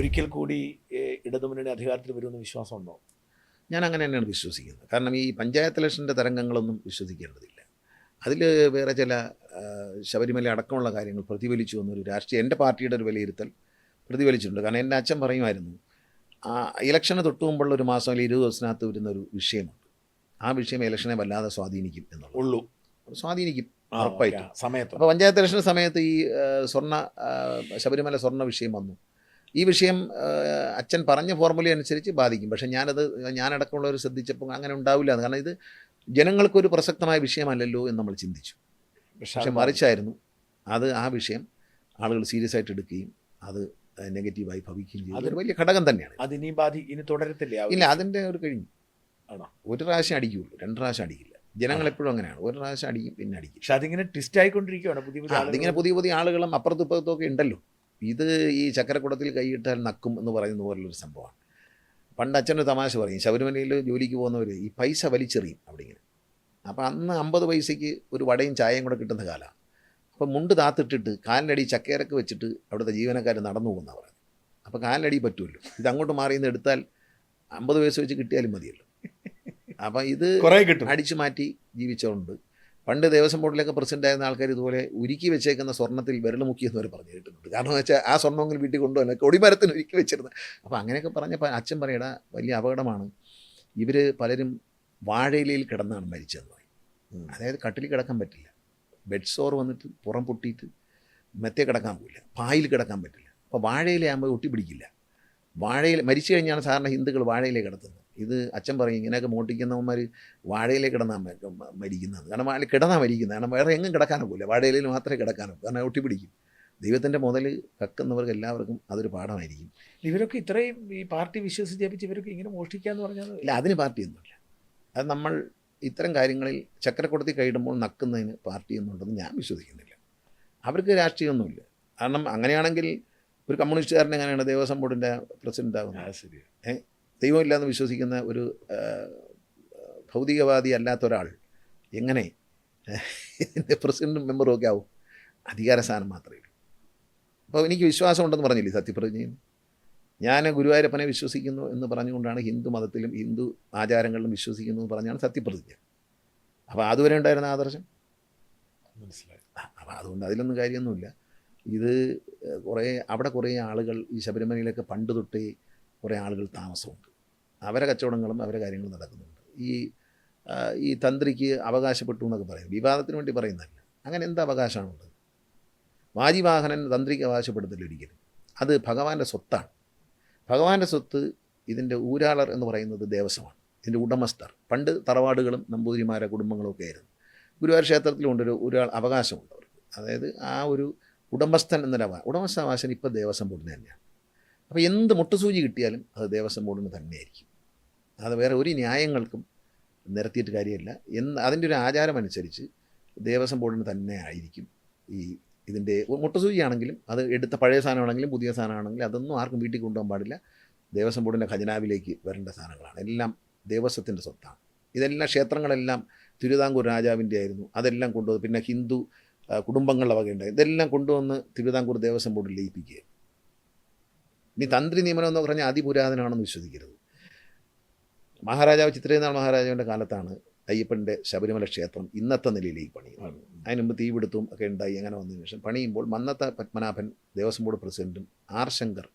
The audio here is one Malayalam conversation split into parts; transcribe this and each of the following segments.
ഒരിക്കൽ കൂടി ഇടതുമുന്നണി അധികാരത്തിൽ വരുമെന്ന് വിശ്വാസമുണ്ടോ? ഞാൻ അങ്ങനെ തന്നെയാണ് വിശ്വസിക്കുന്നത്. കാരണം ഈ പഞ്ചായത്ത് ഇലക്ഷന്റെ തരംഗങ്ങളൊന്നും വിശ്വസിക്കേണ്ടതില്ല. അതിൽ വേറെ ചില ശബരിമല അടക്കമുള്ള കാര്യങ്ങൾ പ്രതിഫലിച്ചു എന്നൊരു രാഷ്ട്രീയ എന്റെ പാർട്ടിയുടെ ഒരു വിലയിരുത്തൽ പ്രതിഫലിച്ചിട്ടുണ്ട്. കാരണം എന്റെ അച്ഛൻ പറയുമായിരുന്നു ആ ഇലക്ഷന് തൊട്ട് മുമ്പുള്ള ഒരു മാസം അല്ലെങ്കിൽ ഇരുപത് ദിവസത്തിനകത്ത് വരുന്ന ഒരു വിഷയമുണ്ട്. ആ വിഷയം ഇലക്ഷനെ വല്ലാതെ സ്വാധീനിക്കും എന്നുള്ളത്. ഉള്ളൂ. സ്വാധീനിക്കും ഉറപ്പായിട്ട്. സമയത്ത്. അപ്പോൾ പഞ്ചായത്ത് ഇലക്ഷൻ സമയത്ത് ഈ സ്വർണ ശബരിമല സ്വർണ വിഷയം വന്നു. ഈ വിഷയം അച്ഛൻ പറഞ്ഞ ഫോർമുല അനുസരിച്ച് ബാധിക്കും. പക്ഷേ ഞാനത് ഞാനടക്കമുള്ളവർ ശ്രദ്ധിച്ചപ്പോൾ അങ്ങനെ ഉണ്ടാവില്ല. കാരണം ഇത് ജനങ്ങൾക്കൊരു പ്രസക്തമായ വിഷയമല്ലല്ലോ എന്ന് നമ്മൾ ചിന്തിച്ചു. പക്ഷെ മറിച്ചായിരുന്നു. അത് ആ വിഷയം ആളുകൾ സീരിയസ് ആയിട്ട് എടുക്കുകയും അത് നെഗറ്റീവായി ഭവിക്കുകയും ചെയ്തു. അതൊരു വലിയ ഘടകം തന്നെയാണ്. അത് ഇനി ബാധി ഇനി തുടരത്തില്ല ഇല്ല അതിന്റെ ഒരു കഴിഞ്ഞു. ആണോ? ഒരു പ്രാവശ്യം അടിക്കുകയുള്ളൂ. രണ്ട് പ്രാവശ്യം അടിക്കില്ല. ജനങ്ങൾ എപ്പോഴും അങ്ങനെയാണ്. ഒരു പ്രാവശ്യം അടിക്കും പിന്നെ അടിക്കും. പക്ഷെ അതിങ്ങനെ ട്വിസ്റ്റ് ആയിക്കൊണ്ടിരിക്കുകയാണ് പുതിയ പുതിയ അതിങ്ങനെ പുതിയ പുതിയ ആളുകളും അപ്പുറത്തും ഇപ്പുറത്തും ഒക്കെ ഉണ്ടല്ലോ. ഇത് ഈ ചക്കരക്കുടത്തിൽ കൈയിട്ടാൽ നക്കും എന്ന് പറയുന്ന പോലുള്ളൊരു സംഭവമാണ്. പണ്ട് അച്ഛനൊരു തമാശ പറയും ശബരിമലയിൽ ജോലിക്ക് പോകുന്നവർ ഈ പൈസ വലിച്ചെറിയും അവിടെ ഇങ്ങനെ. അപ്പോൾ അന്ന് അമ്പത് പൈസയ്ക്ക് ഒരു വടയും ചായയും കൂടെ കിട്ടുന്ന കാലമാണ് അപ്പോൾ മുണ്ട് താത്തിട്ടിട്ട് കാലിനടി ചക്കയിറക്ക് വെച്ചിട്ട് അവിടുത്തെ ജീവനക്കാർ നടന്നു പോകുന്ന പറയുന്നത്. അപ്പോൾ കാലിനടി പറ്റുമല്ലോ. ഇത് അങ്ങോട്ട് മാറി നിന്ന് എടുത്താൽ അമ്പത് പൈസ വെച്ച് കിട്ടിയാലും മതിയല്ലോ. അപ്പം ഇത് കുറേ കിട്ടും. അടിച്ചു മാറ്റി ജീവിച്ചവരുണ്ട്. പണ്ട് ദേവസ്വം ബോർഡിലൊക്കെ പ്രസിഡന്റ് ആയിരുന്ന ആൾക്കാർ ഇതുപോലെ ഉരുക്കി വെച്ചേക്കുന്ന സ്വർണത്തിൽ വിരൽ മുക്കിയെന്ന് അവർ പറഞ്ഞു കേട്ടിട്ടുണ്ട്. കാരണം എന്ന് വെച്ചാൽ ആ സ്വർണമെങ്കിൽ വീട്ടിൽ കൊണ്ടുവന്ന കൊടിമരത്തിന് ഉരുക്കി വെച്ചിരുന്നത് അപ്പോൾ അങ്ങനെയൊക്കെ പറഞ്ഞപ്പോൾ അച്ഛൻ പറയടാ വലിയ അപകടമാണ്. ഇവർ പലരും വാഴയിലയിൽ കിടന്നാണ് മരിച്ചതെന്ന് പറയും. അതായത് കട്ടിൽ കിടക്കാൻ പറ്റില്ല. ബെഡ് സോർ വന്നിട്ട് പുറം പൊട്ടിയിട്ട് മെത്തേ കിടക്കാൻ പോകില്ല പായിൽ കിടക്കാൻ പറ്റില്ല. അപ്പോൾ വാഴയിലയാകുമ്പോൾ ഒട്ടി പിടിക്കില്ല. വാഴയിൽ മരിച്ചു കഴിഞ്ഞാണ് സാധാരണ ഹിന്ദുക്കൾ വാഴയിലേ കിടത്തുന്നത്. ഇത് അച്ഛൻ പറയും ഇങ്ങനെയൊക്കെ മോട്ടിക്കുന്നവന്മാർ വാഴയിലേ കിടന്നാണ് മരിക്കുന്നത്. കാരണം വാഴ കിടന്നാ മരിക്കുന്നത്. കാരണം വേറെ എങ്ങും കിടക്കാനൊക്കില്ല വാഴയിലയിൽ മാത്രമേ കിടക്കാനോ കാരണം ഒട്ടി പിടിക്കും. ദൈവത്തിന്റെ മുതൽ കക്കുന്നവർക്ക് എല്ലാവർക്കും അതൊരു പാഠമായിരിക്കും. ഇവരൊക്കെ ഇത്രയും ഈ പാർട്ടി വിശ്വസിച്ച് ജപിച്ച് ഇവരൊക്കെ ഇങ്ങനെ മോഷ്ടിക്കാന്ന് പറഞ്ഞാൽ ഇല്ല അതിന് പാർട്ടിയൊന്നുമില്ല. അത് നമ്മൾ ഇത്തരം കാര്യങ്ങളിൽ ചക്രക്കുടത്തിൽ കഴിയുമ്പോൾ നക്കുന്നതിന് പാർട്ടിയൊന്നുണ്ടെന്ന് ഞാൻ വിശ്വസിക്കുന്നില്ല. അവർക്ക് രാഷ്ട്രീയമൊന്നുമില്ല. കാരണം അങ്ങനെയാണെങ്കിൽ ഒരു കമ്മ്യൂണിസ്റ്റുകാരൻ എങ്ങനെയാണ് ദേവസ്വം ബോർഡിന്റെ പ്രസിഡന്റ് ആകുന്നത് ശരി ദൈവമില്ലെന്ന് വിശ്വസിക്കുന്ന ഒരു ഭൗതികവാദി അല്ലാത്ത ഒരാൾ എങ്ങനെ ഇതിന്റെ പ്രസിഡന്റും മെമ്പറും ഒക്കെ ആവും? അധികാര സ്ഥാനം മാത്രമേ ഉള്ളൂ. അപ്പോൾ എനിക്ക് വിശ്വാസം ഉണ്ടെന്ന് പറഞ്ഞില്ലേ സത്യപ്രതിജ്ഞയും ഞാൻ ഗുരുവായൂരപ്പനെ വിശ്വസിക്കുന്നു എന്ന് പറഞ്ഞുകൊണ്ടാണ് ഹിന്ദു മതത്തിലും ഹിന്ദു ആചാരങ്ങളിലും വിശ്വസിക്കുന്നു എന്ന് പറഞ്ഞാണ് സത്യപ്രതിജ്ഞ. അപ്പോൾ അതുവരെ ഉണ്ടായിരുന്ന ആദർശം? മനസ്സിലായി. അപ്പോൾ അതുകൊണ്ട് അതിലൊന്നും കാര്യമൊന്നുമില്ല. ഇത് കുറേ അവിടെ കുറേ ആളുകൾ ഈ ശബരിമലയിലൊക്കെ പണ്ട് തൊട്ടേ കുറേ ആളുകൾ താമസമുണ്ട്. അവരെ കച്ചവടങ്ങളും അവരെ കാര്യങ്ങളും നടക്കുന്നുണ്ട്. ഈ ഈ തന്ത്രിക്ക് അവകാശപ്പെട്ടു എന്നൊക്കെ പറയും വിവാദത്തിന് വേണ്ടി പറയുന്നതല്ല. അങ്ങനെ എന്ത് അവകാശമാണുള്ളത്? വാജിവാഹനൻ തന്ത്രിക്ക് അവകാശപ്പെടുത്തില്ല ഒരിക്കലും. അത് ഭഗവാന്റെ സ്വത്താണ്. ഭഗവാന്റെ സ്വത്ത് ഇതിന്റെ ഊരാളർ എന്ന് പറയുന്നത് ദേവസ്വമാണ്. ഇതിന്റെ ഉടമസ്ഥർ. പണ്ട് തറവാടുകളും നമ്പൂതിരിമാരെ കുടുംബങ്ങളും ഒക്കെ ആയിരുന്നു. ഗുരുവായൂർ ക്ഷേത്രത്തിലുണ്ടൊരു ഒരാൾ അവകാശമുണ്ട് അവർക്ക്. അതായത് ആ ഒരു ഉടമസ്ഥൻ എന്നൊരു അവ ഉടമസ്ഥാവകാശം ഇപ്പോൾ ദേവസ്വം ബോർഡിന് തന്നെയാണ്. അപ്പോൾ എന്ത് മുട്ടുസൂചി കിട്ടിയാലും അത് ദേവസ്വം ബോർഡിന് തന്നെയായിരിക്കും. അത് വേറെ ഒരു ന്യായങ്ങൾക്കും നിരത്തിയിട്ട് കാര്യമില്ല. എന്ന് അതിന്റെ ഒരു ആചാരം അനുസരിച്ച് ദേവസ്വം ബോർഡിന് തന്നെ ആയിരിക്കും ഈ ഇതിന്റെ മുട്ടസൂചിയാണെങ്കിലും അത് എടുത്ത പഴയ സാധനമാണെങ്കിലും പുതിയ സാധനമാണെങ്കിലും അതൊന്നും ആർക്കും വീട്ടിൽ കൊണ്ടുപോകാൻ പാടില്ല. ദേവസ്വം ബോർഡിന്റെ ഖജനാവിലേക്ക് വരേണ്ട സാധനങ്ങളാണ്. എല്ലാം ദേവസ്വത്തിന്റെ സ്വത്താണ്. ഇതെല്ലാം ക്ഷേത്രങ്ങളെല്ലാം തിരുവിതാംകൂർ രാജാവിന്റെ ആയിരുന്നു. അതെല്ലാം കൊണ്ടുവന്ന് പിന്നെ ഹിന്ദു കുടുംബങ്ങളുടെ വകയുണ്ടായി ഇതെല്ലാം കൊണ്ടുവന്ന് തിരുവിതാംകൂർ ദേവസ്വം ബോർഡിൽ ലയിപ്പിക്കുക ഇനി തന്ത്രി നിയമനം എന്ന് പറഞ്ഞാൽ അതിപുരാതനാണെന്ന് വിശ്വസിക്കരുത്. മഹാരാജാവ് ചിത്രേനാൾ മഹാരാജാവിന്റെ കാലത്താണ് അയ്യപ്പന്റെ ശബരിമല ക്ഷേത്രം ഇന്നത്തെ നിലയിലേക്ക് പണിയുന്നത് അതിനുമ്പ് തീപിടുത്തവും ഒക്കെ ഉണ്ടായി അങ്ങനെ വന്നതിന് ശേഷം പണിയുമ്പോൾ മന്നത്തെ പത്മനാഭൻ ദേവസ്വം ബോർഡ് പ്രസിഡന്റും ആർ ശങ്കർ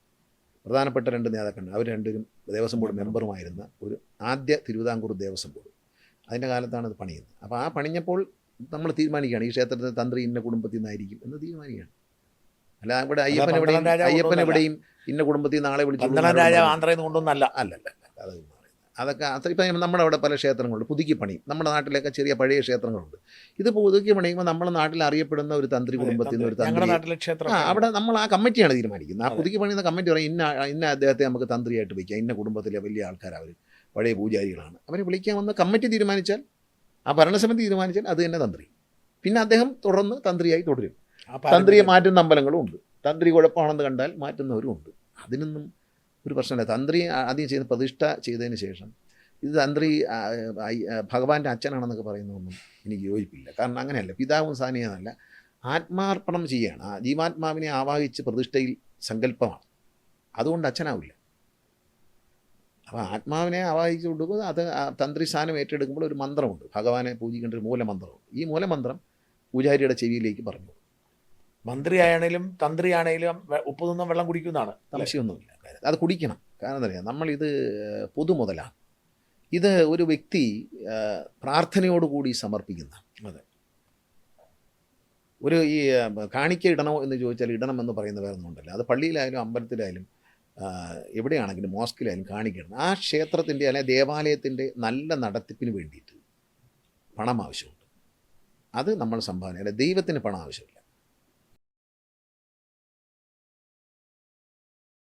പ്രധാനപ്പെട്ട രണ്ട് നേതാക്കൾ അവർ രണ്ടുപേരും ദേവസ്വം ബോർഡ് മെമ്പറുമായിരുന്ന ഒരു ആദ്യ തിരുവിതാംകൂർ ദേവസ്വം ബോർഡ്. അതിന്റെ കാലത്താണ് അത് പണിയുന്നത്. അപ്പോൾ ആ പണിഞ്ഞപ്പോൾ നമ്മൾ തീരുമാനിക്കുകയാണ് ഈ ക്ഷേത്രത്തിന്റെ തന്ത്രി ഇന്ന കുടുംബത്തിൽ നിന്നായിരിക്കും എന്ന് തീരുമാനിക്കുകയാണ്. അല്ല ഇവിടെ അയ്യപ്പൻ എവിടെയും അയ്യപ്പൻ. എവിടെയും ഇന്ന കുടുംബത്തിൽ നാളെ വിളിച്ചു അല്ല അല്ല ആന്ധ്രയിൽ നിന്ന് കൊണ്ടൊന്നല്ല അല്ലല്ല അത് അതൊക്കെ അത്ര ഇപ്പം നമ്മുടെ അവിടെ പല ക്ഷേത്രങ്ങളുണ്ട്. പുതുക്കി പണിയും നമ്മുടെ നാട്ടിലൊക്കെ ചെറിയ പഴയ ക്ഷേത്രങ്ങളുണ്ട്. ഇത് പുതുക്കി പണിയുമ്പോൾ നമ്മുടെ നാട്ടിൽ അറിയപ്പെടുന്ന ഒരു തന്ത്രി കുടുംബത്തിൽ നിന്ന് ഒരു തന്ത്രി. നാട്ടിലെ ക്ഷേത്രം ആ അവിടെ നമ്മൾ ആ കമ്മിറ്റിയാണ് തീരുമാനിക്കുന്നത്. ആ പുതുക്കി പണിയുന്ന കമ്മിറ്റി പറയും ഇന്ന ഇന്ന അദ്ദേഹത്തെ നമുക്ക് തന്ത്രിയായിട്ട് വയ്ക്കാം ഇന്ന കുടുംബത്തിലെ വലിയ ആൾക്കാർ അവർ പഴയ പൂജാരികളാണ്. അവരെ വിളിക്കാമെന്ന് കമ്മിറ്റി തീരുമാനിച്ചാൽ ആ ഭരണസമിതി തീരുമാനിച്ചാൽ അത് തന്നെ തന്ത്രി. പിന്നെ അദ്ദേഹം തുടർന്ന് തന്ത്രിയായി തുടരും. തന്ത്രിയെ മാറ്റുന്ന അമ്പലങ്ങളും ഉണ്ട്. തന്ത്രി കുഴപ്പമാണെന്ന് കണ്ടാൽ മാറ്റുന്നവരും ഉണ്ട്. അതിനൊന്നും ഒരു പ്രശ്നമില്ല. തന്ത്രി ആദ്യം ചെയ്ത് പ്രതിഷ്ഠ ചെയ്തതിന് ശേഷം. ഇത് തന്ത്രി ഭഗവാന്റെ അച്ഛനാണെന്നൊക്കെ പറയുന്നതൊന്നും എനിക്ക് യോജിപ്പില്ല. കാരണം അങ്ങനെയല്ല. പിതാവും സാനിയെന്നല്ല ആത്മാർപ്പണം ചെയ്യുകയാണ് ആ ജീവാത്മാവിനെ ആവാഹിച്ച് പ്രതിഷ്ഠയിൽ സങ്കല്പമാണ്. അതുകൊണ്ട് അച്ഛനാവില്ല. അപ്പോൾ ആത്മാവിനെ ആവാഹിച്ചു കൊടുക്കുമ്പോൾ അത് തന്ത്രി സ്ഥാനം ഏറ്റെടുക്കുമ്പോൾ ഒരു മന്ത്രമുണ്ട്. ഭഗവാനെ പൂജിക്കേണ്ട ഒരു മൂലമന്ത്രമുണ്ട്. ഈ മൂലമന്ത്രം പൂജാരിയുടെ ചെവിയിലേക്ക് പറഞ്ഞു മന്ത്രിയാണേലും തന്ത്രിയാണേലും വെ- ഉപ്പ് തിന്നും വെള്ളം കുടിക്കുന്നതാണ്. സംശയമൊന്നുമില്ല കാര്യം അത് കുടിക്കണം. കാരണം എന്താ പറയുക നമ്മളിത് പൊതുമുതലാണ് ഇത് ഒരു വ്യക്തി പ്രാർത്ഥനയോടുകൂടി സമർപ്പിക്കുന്ന അതെ. ഒരു ഈ കാണിക്ക ഇടണോ എന്ന് ചോദിച്ചാൽ ഇടണം എന്ന് പറയുന്ന വേറെ അത് പള്ളിയിലായാലും അമ്പലത്തിലായാലും എവിടെയാണെങ്കിലും മോസ്കിലായാലും കാണിക്കണം. ആ ക്ഷേത്രത്തിന്റെ അല്ലെങ്കിൽ ദേവാലയത്തിന്റെ നല്ല നടത്തിപ്പിന് വേണ്ടിയിട്ട് പണം ആവശ്യമുണ്ട്. അത് നമ്മൾ സംഭാവന അല്ല ദൈവത്തിന് പണം ആവശ്യമില്ല.